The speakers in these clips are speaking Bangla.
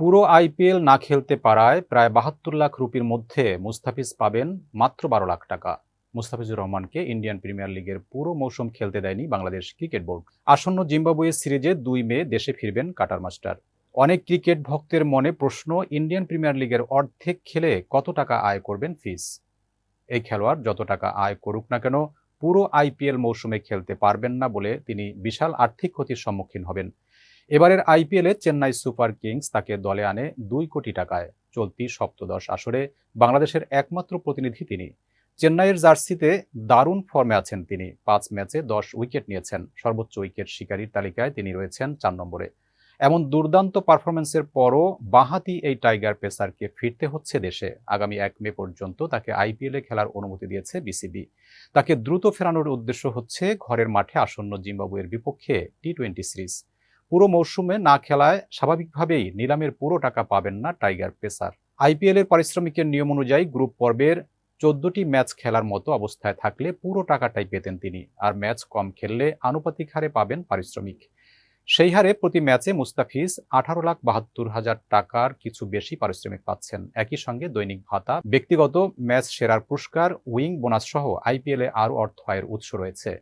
পুরো আইপিএল না খেলতে পারায় প্রায় বাহাত্তর লাখ রুপির মধ্যে মুস্তাফিজ পাবেন মাত্র বারো লাখ টাকা। মুস্তাফিজুর রহমানকে ইন্ডিয়ান প্রিমিয়ার লিগের পুরো মৌসুম খেলতে দেয়নি বাংলাদেশ ক্রিকেট বোর্ড। আসন্ন জিম্বাবুয়ে সিরিজে দুই মে দেশে ফিরবেন কাটার মাস্টার। অনেক ক্রিকেট ভক্তের মনে প্রশ্ন, ইন্ডিয়ান প্রিমিয়ার লিগের অর্ধেক খেলে কত টাকা আয় করবেন ফিস এই খেলোয়াড় যত টাকা আয় করুক না কেন, পুরো আইপিএল মৌসুমে খেলতে পারবেন না বলে তিনি বিশাল আর্থিক ক্ষতির সম্মুখীন হবেন। এবারের আইপিএলে চেন্নাই সুপার কিংস তাকে দলে আনে দুই কোটি টাকায়। চলতি সপ্তদশ আসরে বাংলাদেশের একমাত্র প্রতিনিধি তিনি। চেন্নাইয়ের জার্সিতে দারুণ ফর্মে আছেন তিনি। পাঁচ ম্যাচে দশ উইকেট নিয়েছেন। সর্বোচ্চ উইকেট শিকারীর তালিকায় তিনি রয়েছেন চার নম্বরে। এমন দুর্দান্ত পারফরমেন্সের পরও বাঁহাতি এই টাইগার পেসারকে ফিরতে হচ্ছে দেশে। আগামী এক মে পর্যন্ত তাকে আইপিএলে খেলার অনুমতি দিয়েছে বিসিবি। তাকে দ্রুত ফেরানোর উদ্দেশ্য হচ্ছে ঘরের মাঠে আসন্ন জিম্বাবুয়ের বিপক্ষে টি টোয়েন্টি সিরিজ। পুরো মৌসুমে না খেলায় স্বাভাবিকভাবেই নিলামের পুরো টাকা পাবেন না টাইগার পেসার। আইপিএল এর পারিশ্রমিকের নিয়ম অনুযায়ী গ্রুপ পর্বের চোদ্দটি ম্যাচ খেলার মতো অবস্থায় থাকলে পুরো টাকাটাই পেতেন তিনি, আর ম্যাচ কম খেললে আনুপাতিক হারে পাবেন পারিশ্রমিক। সেই হারে প্রতি ম্যাচে মুস্তাফিজ আঠারো লাখ বাহাত্তর হাজার টাকার কিছু বেশি পারিশ্রমিক পাচ্ছেন। একই সঙ্গে দৈনিক ভাতা, ব্যক্তিগত ম্যাচ সেরার পুরস্কার, উইং বোনাস সহ আইপিএলে আরও অর্থ আয়ের উৎস রয়েছে।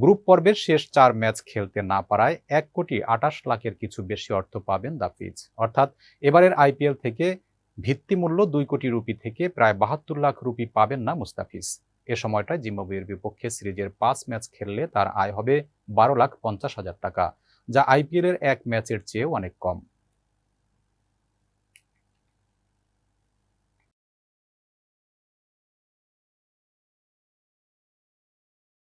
গ্রুপ পর্বের শেষ চার ম্যাচ খেলতে না পারায় এক কোটি আটাশ লাখের কিছু বেশি অর্থ পাবেন দাফিজ অর্থাৎ এবারের আইপিএল থেকে ভিত্তিমূল্য দুই কোটি রুপি থেকে প্রায় বাহাত্তর লাখ রুপি পাবেন না মুস্তাফিজ। এ সময়টায় জিম্বাবুয়ের বিপক্ষে সিরিজের পাঁচ ম্যাচ খেললে তার আয় হবে বারো লাখ পঞ্চাশ হাজার টাকা, যা আইপিএলের এক ম্যাচের চেয়েও অনেক কম।